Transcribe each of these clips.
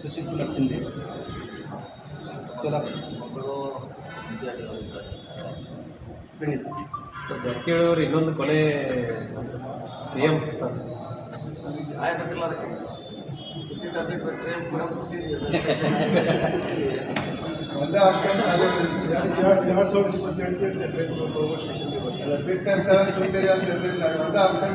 ಸುಶೀಲ್ ಕುಮಾರ್ ಸಿಂಧಿ. ಸೋಲಾಪುರ ಮಕ್ಕಳು ವಿದ್ಯಾರ್ಥಿಗಳು ಸರ್. ಖಂಡಿತ ಸರ್ ಜಾರಕಿಹೊಳಿ ಅವರು ಇನ್ನೊಂದು ಕೊಲೆ ಅಂತ ಸರ್. ಸಿ ಎಂ ಸ್ಥಾನ ಆಯ್ಬೇಕಿಲ್ಲ ಅದಕ್ಕೆ ಅದು ಬಿಟ್ಟರೆ ಒಂದೇ ಆಪ್ಷನ್ ಎರಡು ಸಾವಿರದ ಇಪ್ಪತ್ತೆಂಟು ಬಿಟ್ಟ ಸ್ಥಳ ತುಂಬಿರಿ ಅಂತ ಇರ್ಲಿಲ್ಲ ಒಂದೇ ಆಪ್ಷನ್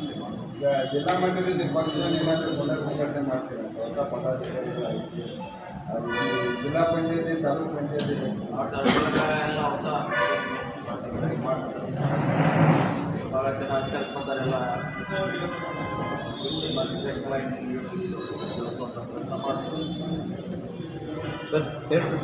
ಈಗ ಜಿಲ್ಲಾ ಮಟ್ಟದಲ್ಲಿ ಪಕ್ಷವನ್ನು ಏನಾದರೂ ಪುನರ್ ಸಂಘಟನೆ ಮಾಡ್ತೀರಾ? ಹೊಸ ಪದಾಧಿಕಾರಿಗಳು ಆಯ್ಕೆ ಅದು ಜಿಲ್ಲಾ ಪಂಚಾಯತಿ ತಾಲೂಕು ಪಂಚಾಯತಿ ಆಡೋದ್ರಾಗ ಎಲ್ಲ ಹೊಸ ಭಾಳ ಜನ ಇಂಡಸ್ಟ್ರಿಯಲ್ ಬೆಳೆಸುವಂಥ ಪ್ರಯತ್ನ ಮಾಡ್ತಾರೆ. ಸರ್ ಸೇರ್ ಸರ್